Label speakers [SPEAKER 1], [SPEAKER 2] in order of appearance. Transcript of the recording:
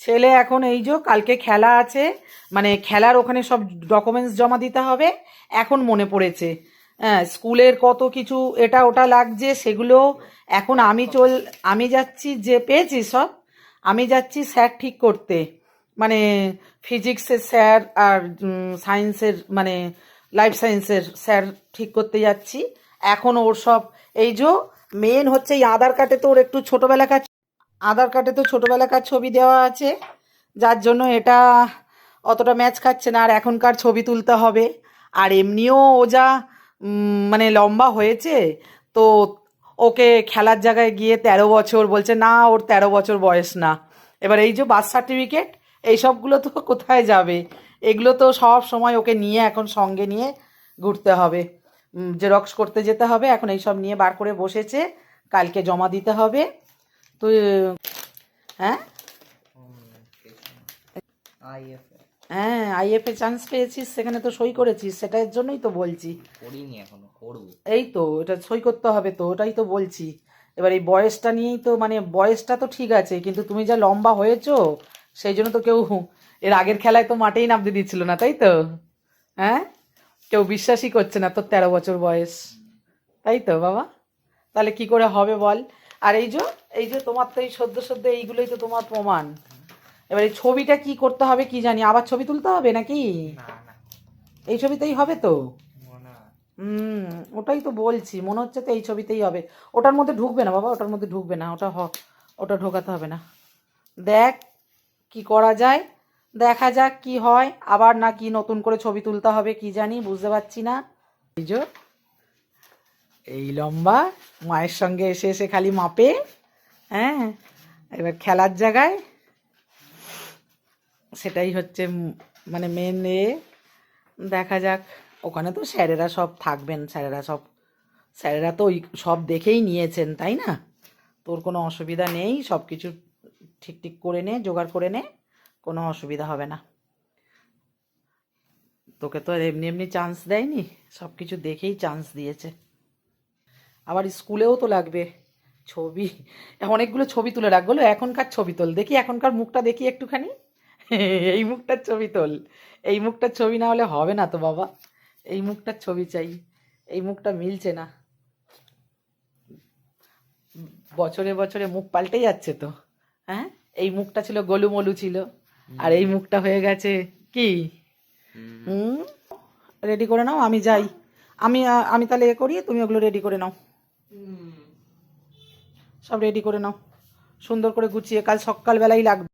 [SPEAKER 1] ছেলে এখন এই যে কালকে খেলা আছে মানে খেলার ওখানে সব ডকুমেন্টস জমা দিতে হবে, এখন মনে পড়েছে। হ্যাঁ স্কুলের কত কিছু এটা ওটা লাগছে, সেগুলো এখন আমি চল, আমি যাচ্ছি যে পেয়েছি সব, আমি যাচ্ছি স্যার ঠিক করতে। মানে ফিজিক্সের স্যার আর সায়েন্সের মানে লাইফ সায়েন্সের স্যার ঠিক করতে যাচ্ছি। এখন ওর সব, এই যে মেন হচ্ছে এই আধার কার্ডে তো ওর একটু ছোটোবেলাকার আধার কার্ডে তো ছোটোবেলাকার ছবি দেওয়া আছে, যার জন্য এটা অতটা ম্যাচ খাচ্ছে না। আর এখনকার ছবি তুলতে হবে। আর এমনিও ও যা মানে লম্বা হয়েছে, তো ওকে খেলার জায়গায় গিয়ে তেরো বছর বলছে, না, ওর তেরো বছর বয়স না। এবার এই যে বার্থ সার্টিফিকেট এইসবগুলো তো কোথায় যাবে? এগুলো তো সব সময় ওকে নিয়ে এখন সঙ্গে নিয়ে ঘুরতে হবে। জেরক্স করতে যেতে হবে। এখন এইসব নিয়ে বার করে বসেছে। কালকে জমা দিতে হবে। তুই হ্যাঁ? হ্যাঁ আইএফএ চান্স পেয়েছিস সেখানে তো সই করেছিস সেটার জন্যই তো বলছি।
[SPEAKER 2] করিনি এখনও করব।
[SPEAKER 1] এই তো এটা সই করতে হবে তো ওটাই তো বলছি। এবার এই বয়সটা নিয়েই তো মানে বয়সটা তো ঠিক আছে কিন্তু তুমি যা লম্বা হয়েছো সেই জন্য তো কেউ এর আগের খেলায় তো মাঠেই নামতে দিচ্ছিল না তাই তো? হ্যাঁ? কেউ বিশ্বাসই করছে না তোর তেরো বছর বয়স। তাই তো বাবা? তাহলে কি করে হবে বল? আর এই যে এই যে তোমার তো এই সদ্য সদ্য এইগুলোই তো তোমার প্রমাণ। এবার এই ছবিটা কি করতে হবে কি জানি আবার ছবি তুলতে হবে নাকি? এই ছবিতেই হবে তো? হুম ওটাই তো বলছি মনে হচ্ছে তো এই ছবিতেই হবে। ওটার মধ্যে ঢুকবে না বাবা ওটার মধ্যে ঢুকবে না ওটা হ ওটা ঢোকাতে হবে না। দেখ কি করা যায় দেখা যাক কি হয় আবার না কি নতুন করে ছবি তুলতে হবে কি জানি বুঝতে পারছি না। এই লম্বা মায়ের সঙ্গে এসে এসে খালি মাপে। হ্যাঁ এবার খেলার জায়গায় সেটাই হচ্ছে মানে মেন এ দেখা যাক। ওখানে তো স্যারেরা সব থাকবেন, স্যারেরা সব, স্যারেরা তো ওই সব দেখেই নিয়েছেন, তাই না? তোর কোনো অসুবিধা নেই সব কিছু ঠিক ঠিক করে নে, জোগাড় করে নে, কোনো অসুবিধা হবে না। তোকে তো এমনি এমনি চান্স দেয়নি সব কিছু দেখেই চান্স দিয়েছে। আবার স্কুলেও তো লাগবে। ছবি। অনেকগুলো ছবি তুলে রাখ বলো এখনকার ছবি তোল। দেখি এখনকার মুখটা দেখি একটুখানি। এই মুখটার ছবি তোল। এই মুখটার ছবি না হলে হবে না তো বাবা। এই মুখটার ছবি চাই। এই মুখটা মিলছে না। বছরে বছরে মুখ পাল্টে যাচ্ছে তো। হ্যাঁ? এই মুখটা ছিল গোলুমলু ছিল। আর এই মুখটা হয়ে গেছে কি?
[SPEAKER 2] হুম।
[SPEAKER 1] হুম? রেডি করে নাও আমি যাই। আমি আমি তাহলে এ করি তুমি ওগুলো রেডি করে নাও। সব রেডি করে নাও। সুন্দর করে গুছিয়ে কাল সকালবেলাই লাগবে।